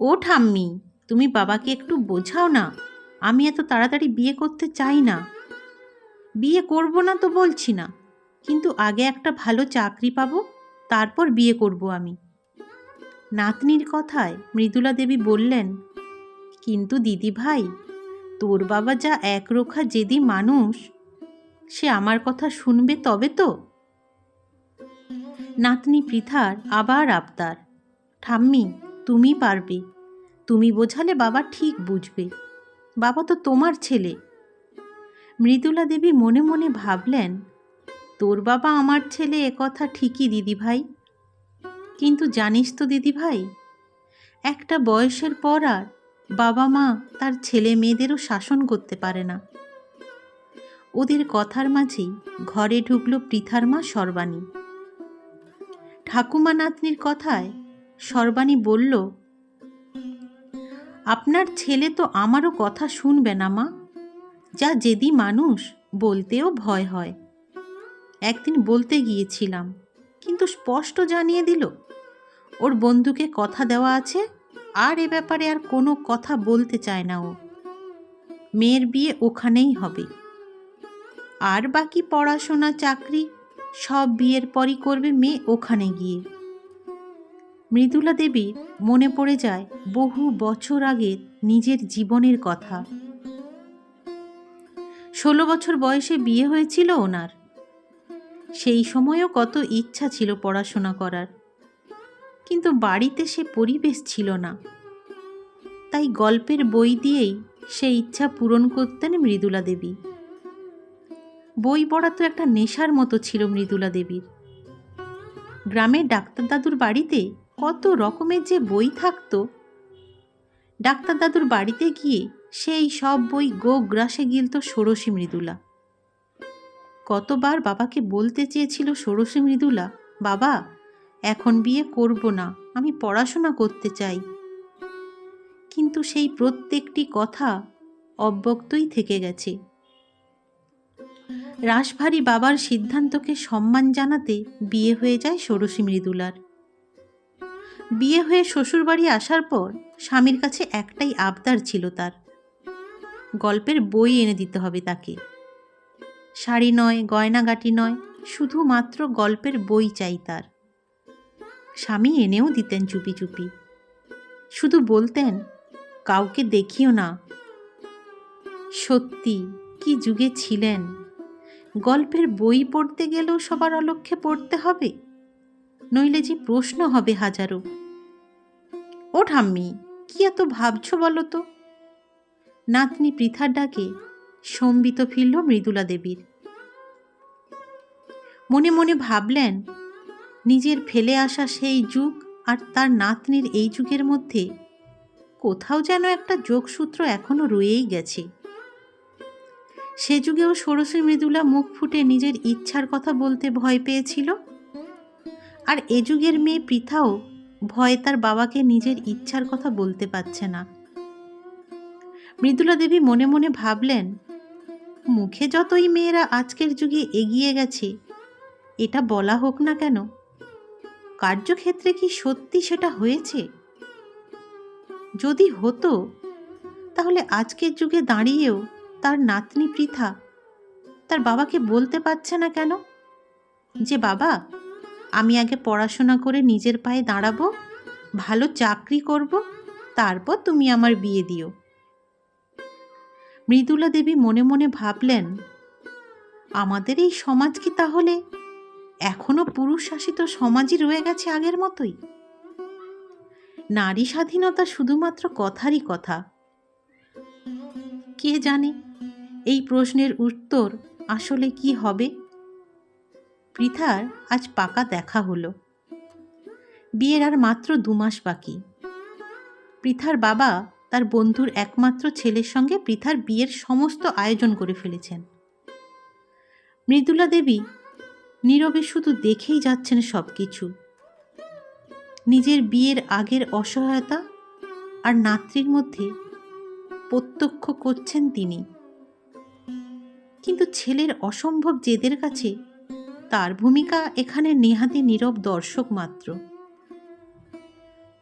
ও ঠাম্মি, তুমি বাবাকে একটু বোঝাও না। আমি এত তাড়াতাড়ি বিয়ে করতে চাই না। বিয়ে করব না তো বলছি না, কিন্তু আগে একটা ভালো চাকরি পাবো, তারপর বিয়ে করব আমি। নাতনির কথায় মৃদুলা দেবী বললেন, কিন্তু দিদি ভাই, তোর বাবা যা একরোখা জেদি মানুষ, সে আমার কথা শুনবে তবে তো? নাতনি পৃথার আবার আবদার, ঠাম্মি তুমি পারবে। তুমি বোঝালে বাবা ঠিক বুঝবে। বাবা তো তোমার ছেলে। মৃদুলা দেবী মনে মনে ভাবলেন, তোর বাবা আমার ছেলে এ কথা ঠিকই দিদি ভাই কিন্তু জানিস তো দিদি ভাই একটা বয়সের পর আর বাবা মা তার ছেলে মেয়েদেরও শাসন করতে পারে না। ওদের কথার মাঝেই ঘরে ঢুকলো পৃথার মা সর্বাণী। ঠাকুমা নাতনির কথায় সর্বাণী বলল, আপনার ছেলে তো আমারও কথা শুনবে না, মা। যা যেদি মানুষ, বলতেও ভয় হয়। একদিন বলতে গিয়েছিলাম, কিন্তু স্পষ্ট জানিয়ে দিল, ওর বন্ধুকে কথা দেওয়া আছে, আর এ ব্যাপারে আর কোনো কথা বলতে চায় না ও। মেয়ের বিয়ে ওখানেই হবে। আর বাকি পড়াশোনা, চাকরি, সব বিয়ের পরই করবে মেয়ে ওখানে গিয়ে। মৃদুলা দেবীর মনে পড়ে যায় বহু বছর আগের নিজের জীবনের কথা। ষোলো বছর বয়সে বিয়ে হয়েছিল ওনার। সেই সময়ও কত ইচ্ছা ছিল পড়াশোনা করার। কিন্তু বাড়িতে সে পরিবেশ ছিল না। তাই গল্পের বই দিয়েই সে ইচ্ছা পূরণ করতেন মৃদুলা দেবী। বই পড়া তো একটা নেশার মতো ছিল মৃদুলা দেবীর। গ্রামের ডাক্তার দাদুর বাড়িতে কত রকমের যে বই থাকতো। ডাক্তার দাদুর বাড়িতে গিয়ে সেই সব বই গো গ্রাসে গিলত ষোড়শী মৃদুলা। কতবার বাবাকে বলতে চেয়েছিল ষোড়শী মৃদুলা, বাবা, এখন বিয়ে করব না, আমি পড়াশোনা করতে চাই। কিন্তু সেই প্রত্যেকটি কথা অব্যক্তই থেকে গেছে। রাশভারী বাবার সিদ্ধান্তকে সম্মান জানাতে বিয়ে হয়ে যায় ষোড়শী মৃদুলার। বিয়ে হয়ে শ্বশুরবাড়ি আসার পর স্বামীর কাছে একটাই আবদার ছিল তার। গল্পের বই এনে দিতে হবে তাকে। শাড়ি নয়, গয়নাগাটি নয়, শুধুমাত্র গল্পের বই চাই তার। স্বামী এনেও দিতেন চুপি চুপি। শুধু বলতেন, কাউকে দেখিও না। সত্যি, কি যুগে ছিলেন। গল্পের বই পড়তে গেলেও সবার অলক্ষ্যে পড়তে হবে? নইলে যে প্রশ্ন হবে হাজারো। ও ঠাম্মি, কি এত ভাবছ বলো তো? নাতনি পৃথার ডাকে সম্বিত ফিরল মৃদুলা দেবীর। মনে মনে ভাবলেন, নিজের ফেলে আসা সেই যুগ আর তার নাতনির এই যুগের মধ্যে কোথাও যেন একটা যোগসূত্র এখনও রয়েই গেছে। সে যুগেও ষোড়শী মৃদুলা মুখ ফুটে নিজের ইচ্ছার কথা বলতে ভয় পেয়েছিল। আর এ যুগের মেয়ে পৃথাও ভয়ে তার বাবাকে নিজের ইচ্ছার কথা বলতে পারছে না। মৃদুলা দেবী মনে মনে ভাবলেন, মুখে যতই মেয়েরা আজকের যুগে এগিয়ে গেছে, এটা বলা হোক না কেন, কার্যক্ষেত্রে কি সত্যি সেটা হয়েছে? যদি হতো, তাহলে আজকের যুগে দাঁড়িয়েও তার নাতনি পৃথা তার বাবাকে বলতে পারছে না কেন? যে বাবা আমি আগে পড়াশোনা করে নিজের পায়ে দাঁড়াবো, ভালো চাকরি করব, তারপর তুমি আমার বিয়ে দিও। মৃদুলা দেবী মনে মনে ভাবলেন, আমাদের এই সমাজ কি তাহলে এখনও পুরুষ শাসিত সমাজই রয়ে গেছে আগের মতোই? নারী স্বাধীনতা শুধুমাত্র কথারই কথা। কে জানে, এই প্রশ্নের উত্তর আসলে কি হবে? পৃথার আজ পাকা দেখা হলো। বিয়ের আর মাত্র দু মাস বাকি। পৃথার বাবা তার বন্ধুর একমাত্র ছেলের সঙ্গে পৃথার বিয়ের সমস্ত আয়োজন করে ফেলেছেন। মৃদুলা দেবী নীরবে শুধু দেখেই যাচ্ছেন সব কিছু নিজের বিয়ের আগের অসহায়তা আর নাতৃর মধ্যে প্রত্যক্ষ করছেন তিনি। কিন্তু ছেলের অসম্ভব জেদের কাছে তার ভূমিকা এখানে নেহাতি নীরব দর্শক মাত্র।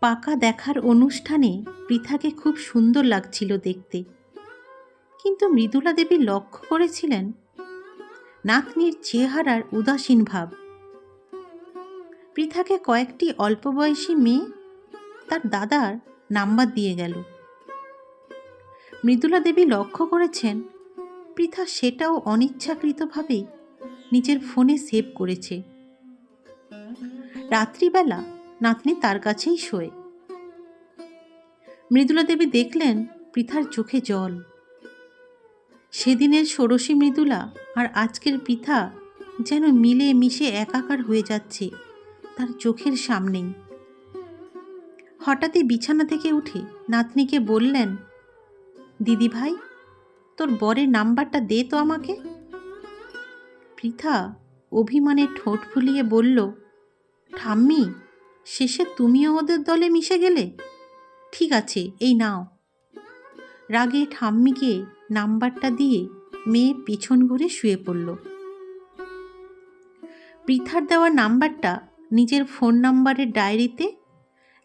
পাকা দেখার অনুষ্ঠানে পৃথাকে খুব সুন্দর লাগছিল দেখতে। কিন্তু মৃদুলা দেবী লক্ষ্য করেছিলেন নাতনির চেহারার উদাসীন ভাব। পৃথাকে কয়েকটি অল্প বয়সী মেয়ে তার দাদার নাম্বার দিয়ে গেল। মৃদুলা দেবী লক্ষ্য করেছেন পৃথা সেটাও অনিচ্ছাকৃতভাবেই নিজের ফোনে সেভ করেছে। রাত্রিবেলা নাতনি তার কাছেই শোয়। মৃদুলা দেবী দেখলেন পৃথার চোখে জল। সেদিনের ষোড়শী মৃদুলা আর আজকের পৃথা যেন মিলে মিশে একাকার হয়ে যাচ্ছে তার চোখের সামনেই। হঠাৎই বিছানা থেকে উঠে নাতনিকে বললেন দিদি ভাই তোর বরের নাম্বারটা দে তো আমাকে। পৃথা অভিমানে ঠোঁট ফুলিয়ে বলল, ঠাম্মি, শেষে তুমিও ওদের দলে মিশে গেলে? ঠিক আছে, এই নাও। রাগে ঠাম্মিকে নাম্বারটা দিয়ে মেয়ে পিছন ঘুরে শুয়ে পড়ল। পৃথার দেওয়া নাম্বারটা নিজের ফোন নাম্বারের ডায়েরিতে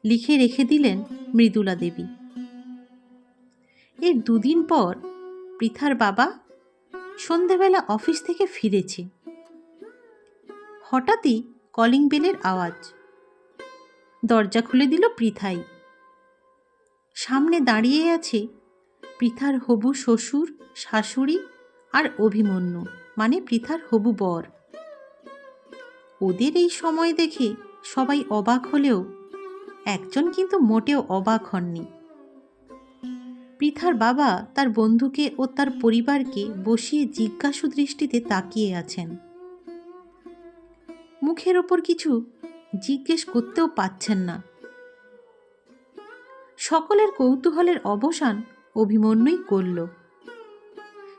লিখে রেখে দিলেন মৃদুলা দেবী। এর দুদিন পর পৃথার বাবা সন্ধেবেলা অফিস থেকে ফিরেছে। হঠাৎই কলিং বেলের আওয়াজ। দরজা খুলে দিল পৃথাই। সামনে দাঁড়িয়ে আছে পৃথার হবু শ্বশুর, শাশুড়ি আর অভিমন্যু মানে পৃথার হবু বর। ওদের এই সময় দেখে সবাই অবাক হলেও একজন কিন্তু মোটেও অবাক হননি। পৃথার বাবা তার বন্ধুকে ও তার পরিবারকে বসিয়ে জিজ্ঞাসু দৃষ্টিতে তাকিয়ে আছেন। মুখের ওপর কিছু জিজ্ঞেস করতেও পাচ্ছেন না। সকলের কৌতূহলের অবসান অভিমন্যুই করল।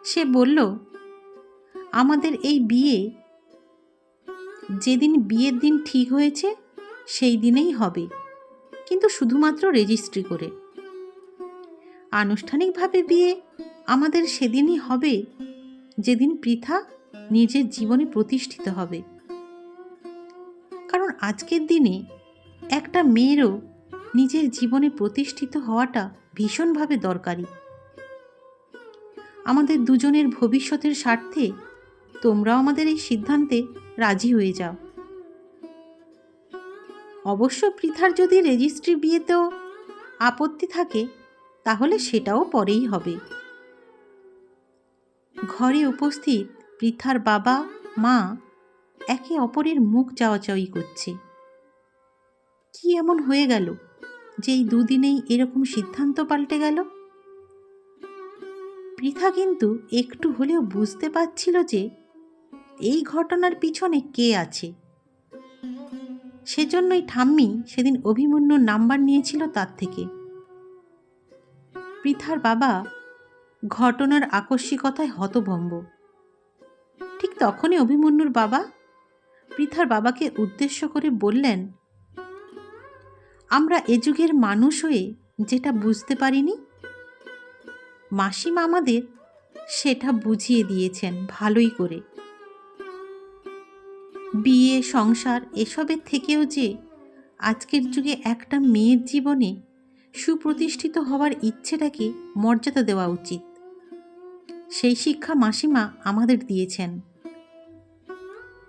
সে বলল, আমাদের এই বিয়ে, যেদিন বিয়ের দিন ঠিক হয়েছে, সেই দিনেই হবে। কিন্তু শুধুমাত্র রেজিস্ট্রি করে। আনুষ্ঠানিকভাবে বিয়ে আমাদের সেদিনই হবে। যেদিন পৃথা নিজের জীবনে প্রতিষ্ঠিত হবে। কারণ আজকের দিনে একটা মেয়েরও নিজের জীবনে প্রতিষ্ঠিত হওয়াটা ভীষণভাবে দরকারি। আমাদের দুজনের ভবিষ্যতের স্বার্থে তোমরাও আমাদের এই সিদ্ধান্তে রাজি হয়ে যাও। অবশ্য পৃথার যদি রেজিস্ট্রি বিয়েতেও আপত্তি থাকে তাহলে সেটাও পরেই হবে। ঘরে উপস্থিত পৃথার বাবা, মা একে অপরের মুখ চাওয়াচাওয়ি করছে। কি এমন হয়ে গেল যে এই দুদিনেই এরকম সিদ্ধান্ত পাল্টে গেল? পৃথা কিন্তু একটু হলেও বুঝতে পারছিল যে এই ঘটনার পিছনে কে আছে। সেজন্যই ঠাম্মি সেদিন অভিমন্যুর নাম্বার নিয়েছিল তার থেকে। পৃথার বাবা ঘটনার আকস্মিকতায় হতভম্ব। ঠিক তখনই অভিমন্যুর বাবা পৃথার বাবাকে উদ্দেশ্য করে বললেন, আমরা এ যুগের মানুষ হয়ে যেটা বুঝতে পারিনি, মাসিমা আমাদের সেটা বুঝিয়ে দিয়েছেন ভালোই করে। বিয়ে, সংসার, এসবের থেকেও যে আজকের যুগে একটা মেয়ের জীবনে সুপ্রতিষ্ঠিত হওয়ার ইচ্ছেটাকে মর্যাদা দেওয়া উচিত। সেই শিক্ষা মাসিমা আমাদের দিয়েছেন।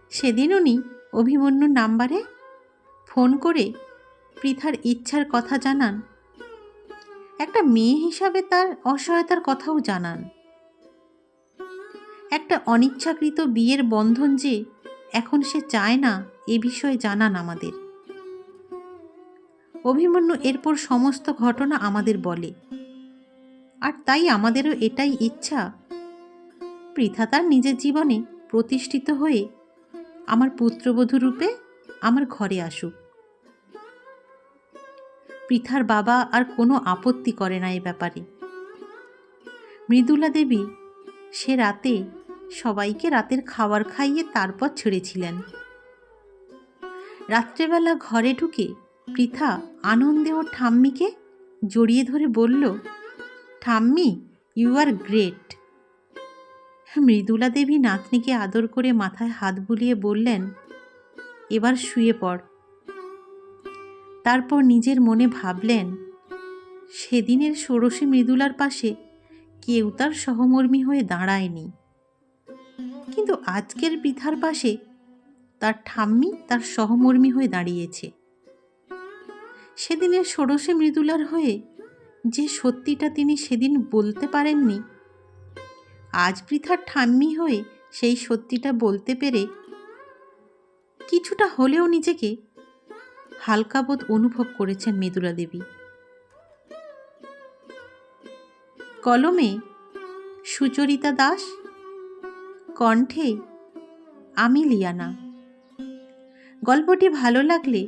সেদিন উনি অভিমন্যুর নাম্বারে ফোন করে পৃথার ইচ্ছার কথা জানান। একটা মেয়ে হিসাবে তার অসহায়তার কথাও জানান। একটা অনিচ্ছাকৃত বিয়ের বন্ধন যে এখন সে চায় না এ বিষয়ে জানান আমাদের। অভিমন্যু এরপর সমস্ত ঘটনা আমাদের বলে। আর তাই আমাদেরও এটাই ইচ্ছা। পৃথা তার নিজের জীবনে প্রতিষ্ঠিত হয়ে আমার পুত্রবধূ রূপে আমার ঘরে আসুক। পৃথার বাবা আর কোনো আপত্তি করে না এ ব্যাপারে। মৃদুলা দেবী সে রাতে সবাইকে রাতের খাবার খাইয়ে তারপর ছেড়েছিলেন। রাত্রেবেলা ঘরে ঢুকে পৃথা আনন্দে ও ঠাম্মিকে জড়িয়ে ধরে বলল, ঠাম্মি you are great Mridula Debi নাতনিকে আদর করে মাথায় হাত বুলিয়ে বললেন, এবার শুয়ে পড়। তারপর নিজের মনে ভাবলেন, সেদিনের ষোড়শী মৃদুলার পাশে কেউ তার সহমর্মী হয়ে দাঁড়ায়নি। কিন্তু আজকের বৃথার পাশে তার ঠাম্মি তার সহমর্মী হয়ে দাঁড়িয়েছে। সেদিনের ষোড়শে মৃদুলার হয়ে যে সত্যিটা তিনি সেদিন বলতে পারেননি। আজ বৃথার ঠাম্মি হয়ে সেই সত্যিটা বলতে পেরে কিছুটা হলেও নিজেকে হালকাবোধ অনুভব করেছেন মৃদুলা দেবী। কলমে সুচরিতা দাস, কণ্ঠে আমি লিয়ানা। গল্পটি ভালো লাগলে